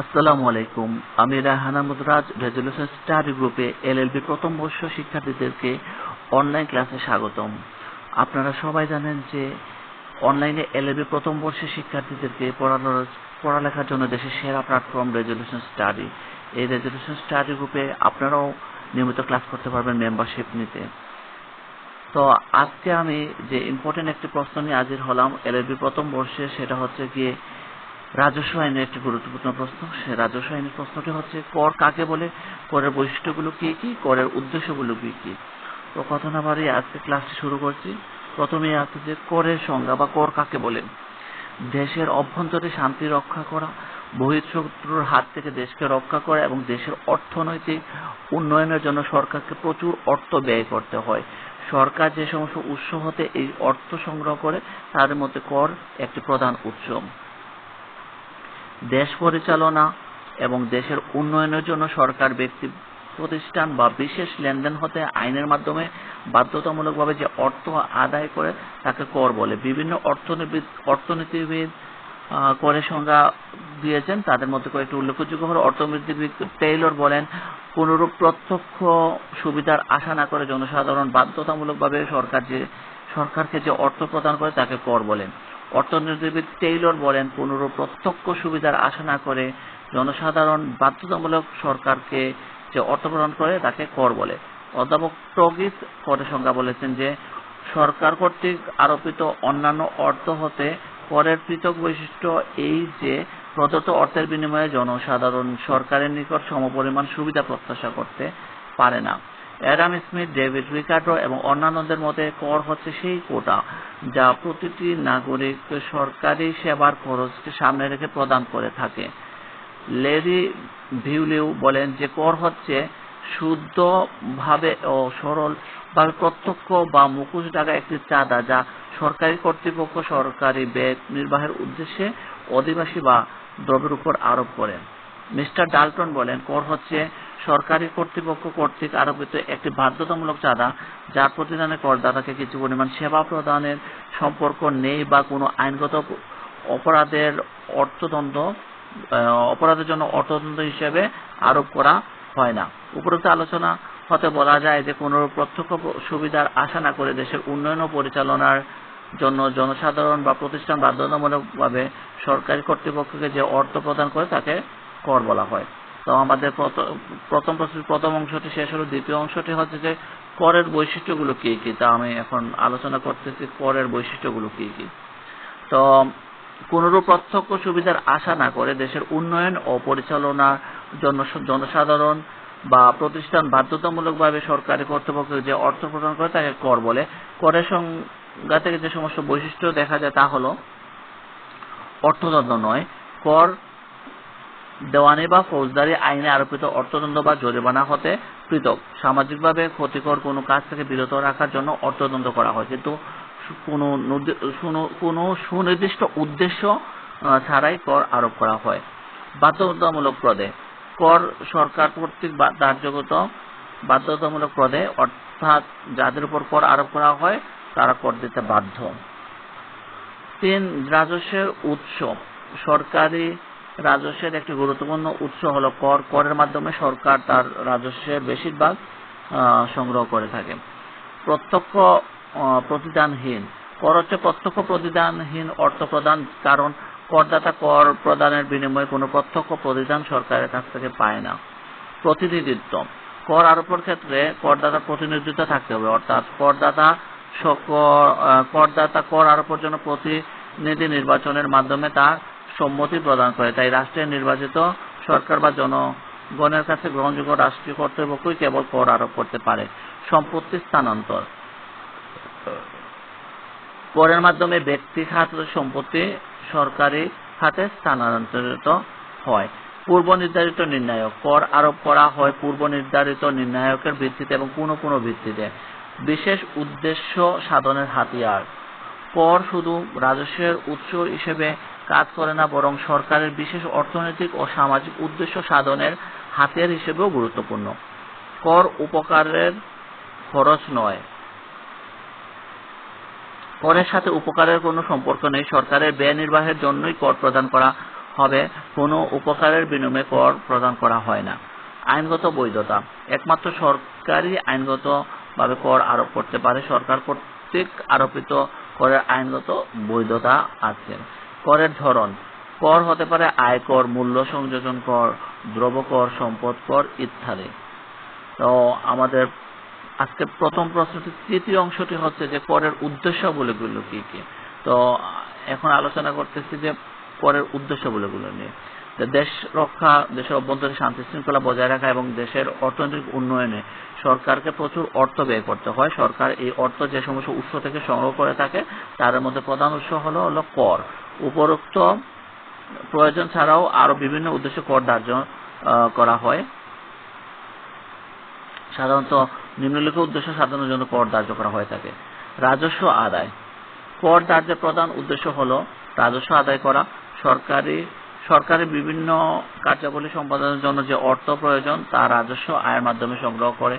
আসসালামু আলাইকুম। আমি রাহানা মুদরাজ রেজলিউশন স্টাডি গ্রুপে এলএলবি প্রথম বর্ষ শিক্ষার্থীদেরকে অনলাইন ক্লাসে স্বাগতম। আপনারা সবাই জানেন যে অনলাইনে এলএলবি প্রথম বর্ষের শিক্ষার্থীদেরকে পড়ানোর, পড়ালেখার জন্য দেশের সেরা প্ল্যাটফর্ম রেজলিউশন স্টাডি এই রেজলিউশন স্টাডি গ্রুপে আপনারাও নিয়মিত ক্লাস করতে পারবেন মেম্বারশিপ নিতে। তো আজকে আমি যে ইম্পর্টেন্ট একটি প্রশ্ন নিয়ে হাজির হলাম এলএলবি প্রথম বর্ষে, সেটা হচ্ছে গিয়ে রাজস্ব আইনের একটি গুরুত্বপূর্ণ প্রশ্ন। সে রাজস্ব আইনের প্রশ্নটি হচ্ছে, কর কাকে বলে? করের বৈশিষ্ট্যগুলো কি কি? করের উদ্দেশ্যগুলো কি কি? তো কথা না বাড়িয়ে আজকে ক্লাসটি শুরু করছি। প্রথমে আছে যে, করের সংজ্ঞা বা কর কাকে বলে? দেশের অভ্যন্তরে শান্তি রক্ষা করা বহিঃশত্রুর হাত থেকে দেশকে রক্ষা করা এবং দেশের অর্থনৈতিক উন্নয়নের জন্য সরকারকে প্রচুর অর্থ ব্যয় করতে হয়। সরকার যে সমস্ত উৎস হতে এই অর্থ সংগ্রহ করে, তাদের মধ্যে কর একটি প্রধান উৎস। দেশ পরিচালনা এবং দেশের উন্নয়নের জন্য সরকার, ব্যক্তি, প্রতিষ্ঠান বা বিশেষ লেনদেন হতে আইনের মাধ্যমে বাধ্যতামূলকভাবে যে অর্থ আদায় করে তাকে কর বলে। বিভিন্ন অর্থনীতিবিদ অর্থনীতিবিদ করের সংজ্ঞা দিয়েছেন। তাদের মধ্যে কয়েকটি উল্লেখযোগ্য হল অর্থনীতিবিদ টেইলর বলেন, কোনরূপ প্রত্যক্ষ সুবিধার আশা না করে জনসাধারণ বাধ্যতামূলকভাবে সরকার যে, সরকারকে যে অর্থ প্রদান করে তাকে কর বলেন। অর্থনীতিবিদ টেইলর বলেন কোনরূপ প্রত্যক্ষ সুবিধার আশা না করে জনসাধারণ বাধ্যতামূলক সরকারকে যে অর্থ প্রদান করে, তাকে কর বলে। অধ্যাপক টগিস সংজ্ঞা বলেছেন যে, সরকার কর্তৃক আরোপিত অন্যান্য অর্থ হতে করের পৃথক বৈশিষ্ট্য এই যে, প্রদত্ত অর্থের বিনিময়ে জনসাধারণ সরকারের নিকট সমপরিমাণ সুবিধা প্রত্যাশা করতে পারে না। অ্যাডাম স্মিথ, ডেভিড রিকার্ডো এবং অন্যান্যদের মতে কর হচ্ছে সেই কোটা যা প্রতিটি নাগরিক সরকারি সেবার খরচকে সামনে রেখে প্রদান করে থাকে। লেরি ভিউলিউ বলেন যে কর হচ্ছে শুদ্ধভাবে ও সরল ভাবে প্রত্যক্ষ বা মুখোশ টাকা একটি চাঁদা যা সরকারি কর্তৃপক্ষ সরকারি ব্যয় নির্বাহের উদ্দেশ্যে অধিবাসী বা দ্রব্যের উপর আরোপ করেন। মিস্টার ডালটন বলেন, কর হচ্ছে সরকারি কর্তৃপক্ষ কর্তৃক আরোপিত একটি বাধ্যতামূলক চাঁদা, যার প্রতিদানে করদাতাকে কিছু পরিমাণ সেবা প্রদানের সম্পর্ক নেই বা কোনো আইনগত অপরাধের জন্য অর্থদণ্ড হিসেবে আরোপ করা হয় না। উপরোক্ত আলোচনা হতে বলা যায় যে, কোন প্রত্যক্ষ সুবিধার আশা না করে দেশের উন্নয়ন ও পরিচালনার জন্য জনসাধারণ বা প্রতিষ্ঠান বাধ্যতামূলকভাবে সরকারি কর্তৃপক্ষকে যে অর্থ প্রদান করে তাকে কর বলা হয়। তো আমাদের প্রথম প্রথম অংশটি শেষ হলো, দ্বিতীয় অংশটি হচ্ছে যে করের বৈশিষ্ট্যগুলো কি কি? তা আমি এখন আলোচনা করতেছি করের বৈশিষ্ট্যগুলো কি কি? তো, কোনরূপ প্রত্যক্ষ সুবিধার আশা না করে দেশের উন্নয়ন ও পরিচালনার জন্য জনসাধারণ বা প্রতিষ্ঠান বাধ্যতামূলকভাবে সরকারি কর্তৃপক্ষকে যে অর্থ প্রদান করে তাকে কর বলে, করের সংজ্ঞা থেকে যে সমস্ত বৈশিষ্ট্য দেখা যায় তা হলো অর্থদণ্ড নয়, কর দেওয়ানি বা ফৌজদারি আইনে আরোপিত অর্থদণ্ড বা জরিমানা হতে পৃথক। সামাজিকভাবে ক্ষতিকর কোনো কাজ থেকে বিরত রাখার জন্য অর্থদণ্ড করা হয়। কিন্তু কোনো কোনো সুনির্দিষ্ট উদ্দেশ্য ছাড়াই কর আরোপ করা হয়। বাধ্যতামূলক পদে কর সরকার কর্তৃক ধার্যগত বাধ্যতামূলক প্রদে অর্থাৎ যাদের উপর কর আরোপ করা হয়, তারা কর দিতে বাধ্য। তিন, রাজস্বের উৎস সরকারি রাজস্বের একটি গুরুত্বপূর্ণ উৎস হলো কর। করের মাধ্যমে সরকার তার রাজস্বের বেশিরভাগ সংগ্রহ করে থাকে। প্রত্যক্ষ প্রতিদানহীন। কর হচ্ছে প্রত্যক্ষ প্রতিদানহীন অর্থ প্রদান, কারণ করদাতা কর প্রদানের বিনিময়ে কোনো প্রত্যক্ষ প্রতিদান সরকারের কাছ থেকে পায় না। প্রতিনিধিত্ব। কর আরোপের ক্ষেত্রে করদাতার প্রতিনিধিত্ব থাকতে হবে, অর্থাৎ করদাতা করদাতা কর আরোপের জন্য প্রতিনিধি নির্বাচনের মাধ্যমে তার সম্মতি প্রদান করে। তাই রাষ্ট্রের নির্বাচিত সরকার বা জনগণের কাছে গ্রহণযোগ্য রাষ্ট্রীয় কর্তৃপক্ষই কেবল কর আরোপ করতে পারে। সম্পত্তি স্থানান্তর। করের মাধ্যমে ব্যক্তি খাত সম্পত্তি সরকারি খাতে স্থানান্তরিত হয়। পূর্ব নির্ধারিত নির্ণায়ক। কর আরোপ করা হয় পূর্ব নির্ধারিত নির্ণায়কের ভিত্তিতে এবং কোনো কোনো ভিত্তিতে। বিশেষ উদ্দেশ্য সাধনের হাতিয়ার। কর শুধু রাজস্বের উৎস হিসেবে কাজ করে না, বরং সরকারের বিশেষ অর্থনৈতিক ও সামাজিক উদ্দেশ্য সাধনের হাতিয়ার হিসেবেও গুরুত্বপূর্ণ। কর উপকারের খরচ নয়। করের সাথে উপকারের কোনো সম্পর্ক নেই। সরকারের ব্যয় নির্বাহের জন্যই কর প্রদান করা হবে। কোনো উপকারের বিনিময়ে কর প্রদান করা হয় না। আইনগত বৈধতা। একমাত্র সরকারই আইনগত ভাবে কর আরোপ করতে পারে। সরকার কর্তৃক আরোপিত করের আইনগত বৈধতা আছে। করের ধরন। কর হতে পারে আয়কর, মূল্য সংযোজন কর দ্রব্য কর সম্পদ কর ইত্যাদি। তো আমাদের আজকে প্রথম প্রশ্নটি তৃতীয় অংশটি হচ্ছে যে করের উদ্দেশ্যগুলো কি কি? তো এখন আলোচনা করতেছি যে করের উদ্দেশ্যগুলো নিয়ে। দেশ রক্ষা দেশের অভ্যন্তরীণ শান্তি শৃঙ্খলা বজায় রাখা এবং দেশের অর্থনৈতিক উন্নয়নে সরকারকে প্রচুর অর্থ ব্যয় করতে হয়। সরকার এই অর্থ যে সমস্ত উৎস থেকে সংগ্রহ করে থাকে, তার মধ্যে প্রধান উৎস হলো হলো কর। উপরোক্ত প্রয়োজন ছাড়াও আরও বিভিন্ন উদ্দেশ্যে কর ধার্য করা হয়। সাধারণত নিম্নলিখিত উদ্দেশ্য সাধনের জন্য কর ধার্য করা হয়ে থাকে। রাজস্ব আদায়। কর ধার্যের প্রধান উদ্দেশ্য হল রাজস্ব আদায় করা। সরকারি, সরকারের বিভিন্ন কার্যাবলী সম্পাদনের জন্য যে অর্থ প্রয়োজন, তা রাজস্ব আয়ের মাধ্যমে সংগ্রহ করে।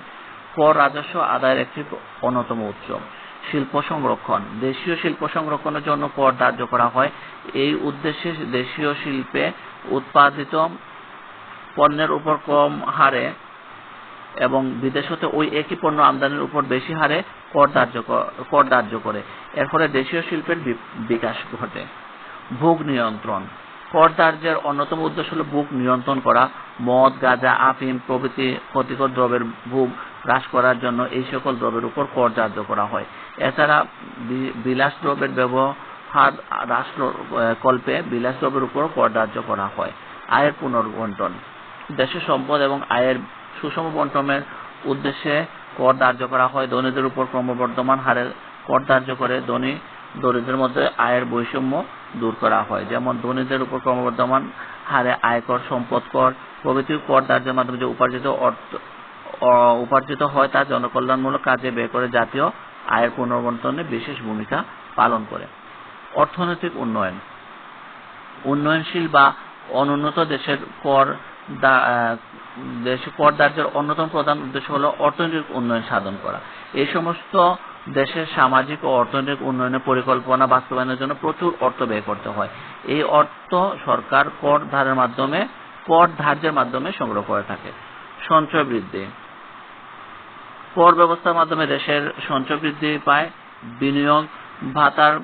কর রাজস্ব আদায়ের একটি অন্যতম উৎস। শিল্প সংরক্ষণ। দেশীয় শিল্প সংরক্ষণের জন্য কর ধার্য করা হয়। এই উদ্দেশ্যে দেশীয় শিল্পে উৎপাদিত পণ্যের উপর কম হারে এবং বিদেশ হতে ওই একই পণ্য আমদানির উপর বেশি হারে কর ধার্য কর ধার্য করে। এর ফলে দেশীয় শিল্পের বিকাশ ঘটে। ভোগ নিয়ন্ত্রণ। কর ধার্যের অন্যতম উদ্দেশ্য হল ভোগ নিয়ন্ত্রণ করা। মদ, গাঁজা, আফিম প্রভৃতি ক্ষতিকর দ্রব্যের ভোগ হ্রাস করার জন্য এই সকল দ্রব্যের উপর কর ধার্য করা হয়। এছাড়া বিলাস দ্রব্যের ব্যবহার হ্রাস কল্পে বিলাস দ্রব্যের উপর কর ধার্য করা হয়। আয়ের পুনর্বন্টন। দেশের সম্পদ এবং আয়ের সুষম বন্টনের উদ্দেশ্যে কর ধার্য করা হয়। ধনীদের উপর ক্রমবর্ধমান হারে কর ধার্য করে ধনী দরিদ্রের মধ্যে আয়ের বৈষম্য দূর করা হয়। যেমন ধনীদের উপর ক্রমবর্ধমান হারে আয়কর, সম্পদ কর প্রভৃতি কর ধার্যের মাধ্যমে যে উপার্জিত অর্থ উপার্জিত হয় তা জনকল্যাণমূলক কাজে ব্যয় করে জাতীয় আয়ের পুনর্বন্টনে বিশেষ ভূমিকা পালন করে। অর্থনৈতিক উন্নয়ন। উন্নয়নশীল বা অনুন্নত দেশের কর দেশে কর ধার্যের অন্যতম প্রধান উদ্দেশ্য হল অর্থনৈতিক উন্নয়ন সাধন করা। এই সমস্ত দেশের সামাজিক ও অর্থনৈতিক উন্নয়নের পরিকল্পনা বাস্তবায়নের জন্য প্রচুর অর্থ ব্যয় করতে হয়। এই অর্থ সরকার কর ধারের মাধ্যমে, কর ধার্যের মাধ্যমে সংগ্রহ করে থাকে। সঞ্চয় বৃদ্ধি। কর ব্যবস্থার মাধ্যমে দেশের সঞ্চয় বৃদ্ধি পায়, বিনিয়োগ ভাতার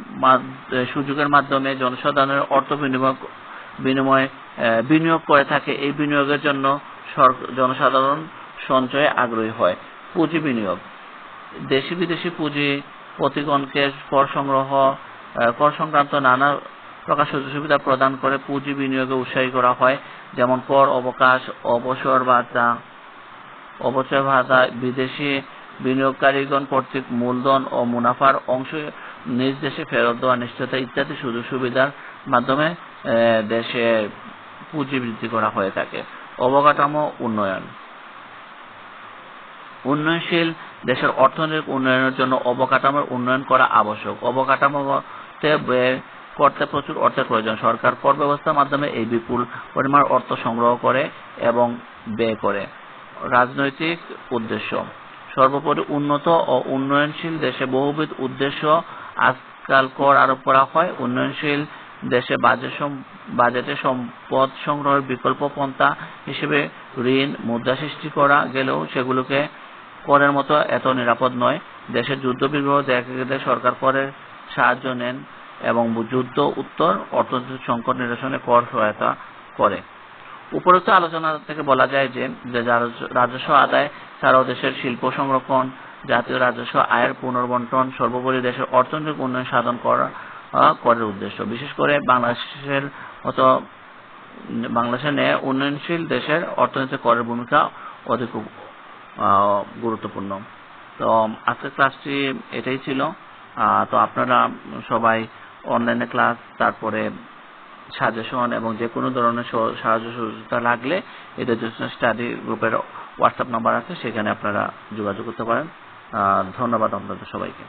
সুযোগের মাধ্যমে জনসাধারণের অর্থ বিনিয়োগ বিনিময়ে বিনিয়োগ করে থাকে। এই বিনিয়োগের জন্য জনসাধারণ সঞ্চয়ে আগ্রহী হয়। পুঁজি বিনিয়োগ। দেশি বিদেশি পুঁজি প্রতিগণকে কর সংগ্রহ কর সংক্রান্ত নানা প্রকার সুযোগ সুবিধা প্রদান করে পুঁজি বিনিয়োগে উৎসাহী করা হয়। যেমন কর, অবকাশ, অবসর ভাতা অবসর ভাতা বিদেশি বিনিয়োগকারীগণ কর্তৃক মূলধন ও মুনাফার অংশ নিজ দেশে ফেরত দেওয়া নিশ্চয়তা ইত্যাদি সুযোগ সুবিধার মাধ্যমে দেশে পুঁজি বৃদ্ধি করা হয়ে থাকে। অবকাঠামো উন্নয়ন। উন্নয়নশীল দেশের অর্থনৈতিক উন্নয়নের জন্য অবকাঠামোর উন্নয়ন করা আবশ্যক। অবকাঠামোতে করতে প্রচুর অর্থের প্রয়োজন। সরকার কর ব্যবস্থার মাধ্যমে এই বিপুল পরিমাণ অর্থ সংগ্রহ করে এবং ব্যয় করে। রাজনৈতিক উদ্দেশ্য। সর্বোপরি উন্নত ও উন্নয়নশীল দেশে বহুবিধ উদ্দেশ্য আজকাল কর আরোপ করা হয়। উন্নয়নশীল দেশে বাজেটে সম্পদ সংগ্রহের বিকল্প পন্থা হিসেবে ঋণ মুদ্রা সৃষ্টি করা গেলেও সেগুলোকে করের মতো এত নিরাপদ নয়। দেশের যুদ্ধ বিগ্রহ দেখা গেলে সরকার করের সাহায্য নেন এবং যুদ্ধ উত্তর অর্থনৈতিক সংকট নিরসনে কর সহায়তা করে। উপরোক্ত আলোচনা থেকে বলা যায় যে রাজস্ব আদায় ছাড়াও দেশের শিল্প সংরক্ষণ, জাতীয় রাজস্ব আয়ের পুনর্বন্টন, সর্বোপরি দেশের অর্থনৈতিক উন্নয়ন সাধন করা করার উদ্দেশ্য। বিশেষ করে বাংলাদেশের মতো, বাংলাদেশের ন্যায় উন্নয়নশীল দেশের অর্থনীতিতে করের ভূমিকা অধিক গুরুত্বপূর্ণ। তো, আজকের ক্লাসটি এটাই ছিল। তো আপনারা সবাই অনলাইনে ক্লাস তারপরে সাজেশন এবং যে কোনো ধরনের সাহায্য সহযোগিতা লাগলে এদের জন্য স্টাডি গ্রুপের হোয়াটসঅ্যাপ নাম্বার আছে, সেখানে আপনারা যোগাযোগ করতে পারেন। ধন্যবাদ আপনাদের সবাইকে।